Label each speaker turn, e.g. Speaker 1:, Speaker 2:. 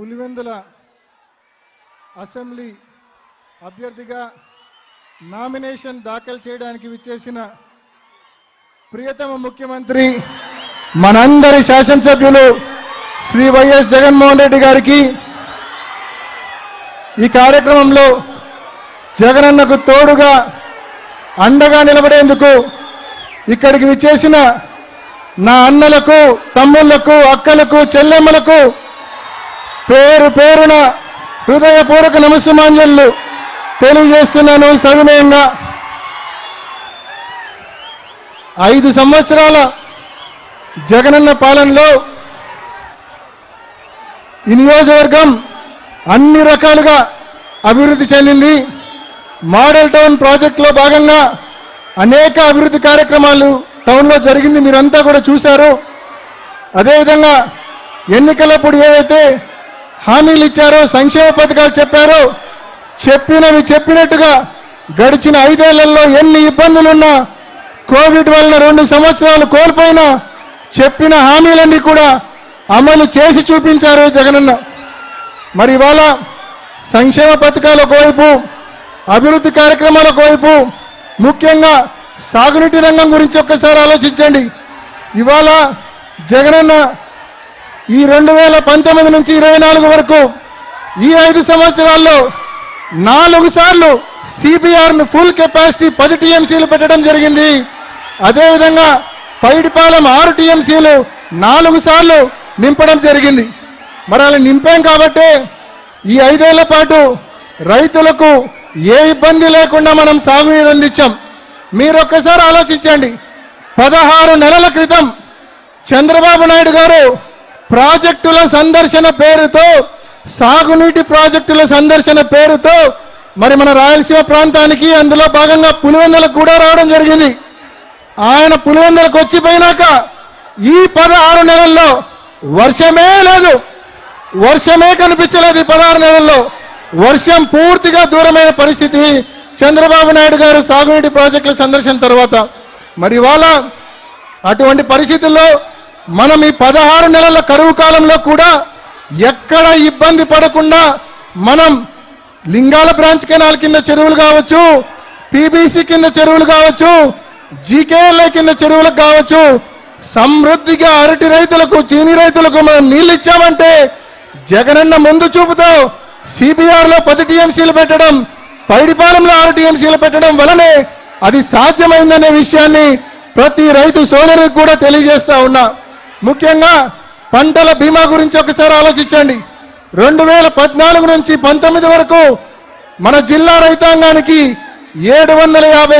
Speaker 1: Pulivendula assembly అభ్యర్థిగా nomination దాఖలు చేయడానికి విచ్చేసిన ప్రియతమ ముఖ్యమంత్రి మనందరి శాసనసభ్యులు శ్రీ వైఎస్ జగన్మోహన్ రెడ్డి గారికి ఈ కార్యక్రమంలో జగనన్నకు తోడుగా అండగా నిలబడేందుకు ఇక్కడికి విచ్చేసిన నా అన్నలకు తమ్ముళ్ళకు అక్కలకు చెల్లెమ్మలకు పేరు పేరున హృదయపూర్వక నమస్సుమాంజలు తెలియజేస్తున్నాను సవినయంగా. ఐదు సంవత్సరాల జగనన్న పాలనలో ఈ నియోజకవర్గం అన్ని రకాలుగా అభివృద్ధి చెందింది. మోడల్ టౌన్ ప్రాజెక్టులో భాగంగా అనేక అభివృద్ధి కార్యక్రమాలు టౌన్లో జరిగింది. మీరంతా కూడా చూశారు. అదేవిధంగా ఎన్నికలప్పుడు ఏవైతే హామీలు ఇచ్చారో సంక్షేమ పథకాలు చెప్పారో. చెప్పినవి చెప్పినట్టుగా గడిచిన ఐదేళ్ళలో ఎన్ని ఇబ్బందులున్నా కోవిడ్ వలన రెండు సంవత్సరాలు కోల్పోయినా చెప్పిన హామీలన్నీ కూడా అమలు చేసి చూపించారు జగనన్న. మరి ఇవాళ సంక్షేమ పథకాలు ఒకవైపు అభివృద్ధి కార్యక్రమాలు ఒకవైపు ముఖ్యంగా సాగునీటి రంగం గురించి ఒక్కసారి ఆలోచించండి. ఇవాళ జగనన్న ఈ రెండు వేల పంతొమ్మిది నుంచి ఇరవై నాలుగు వరకు ఈ ఐదు సంవత్సరాల్లో నాలుగు సార్లు సిబిఆర్ను ఫుల్ కెపాసిటీ పది టీఎంసీలు పెట్టడం జరిగింది. అదేవిధంగా పైడిపాలెం ఆరు టీఎంసీలు నాలుగు సార్లు నింపడం జరిగింది. మరి అలా నింపాం కాబట్టే ఈ ఐదేళ్ళ పాటు రైతులకు ఏ ఇబ్బంది లేకుండా మనం సాగునీరు అందించాం. మీరు ఒక్కసారి ఆలోచించండి. పదహారు నెలల క్రితం చంద్రబాబు నాయుడు గారు ప్రాజెక్టుల సందర్శన పేరుతో సాగునీటి ప్రాజెక్టుల సందర్శన పేరుతో మరి మన రాయలసీమ ప్రాంతానికి అందులో భాగంగా పులివెందులకు కూడా రావడం జరిగింది. ఆయన పులివెందులకు వచ్చిపోయినాక ఈ పదహారు నెలల్లో వర్షమే లేదు. వర్షమే కనిపించలేదు ఈ పదహారు నెలల్లో. వర్షం పూర్తిగా దూరమైన పరిస్థితి చంద్రబాబు నాయుడు గారు సాగునీటి ప్రాజెక్టుల సందర్శన తర్వాత. మరి ఇవాళ అటువంటి పరిస్థితుల్లో మనం ఈ పదహారు నెలల కరువు కాలంలో కూడా ఎక్కడ ఇబ్బంది పడకుండా మనం లింగాల బ్రాంచ్ కెనాల్ కింద చెరువులు కావచ్చు పీబీసీ కింద చెరువులు కావచ్చు జీకేఎల్ఏ కింద చెరువులకు కావచ్చు సమృద్ధిగా అరటి రైతులకు చీని రైతులకు మనం నీళ్ళు ఇచ్చామంటే జగనన్న ముందు చూపుతో సిబిఆర్లో పది టీఎంసీలు పెట్టడం పైడిపాలెంలో ఆరు టీఎంసీలు పెట్టడం వలనే అది సాధ్యమైందనే విషయాన్ని ప్రతి రైతు సోదరికి కూడా తెలియజేస్తా ఉన్నా. ముఖ్యంగా పంటల బీమా గురించి ఒకసారి ఆలోచించండి. రెండు వేల పద్నాలుగు నుంచి పంతొమ్మిది వరకు మన జిల్లా రైతాంగానికి ఏడు వందల యాభై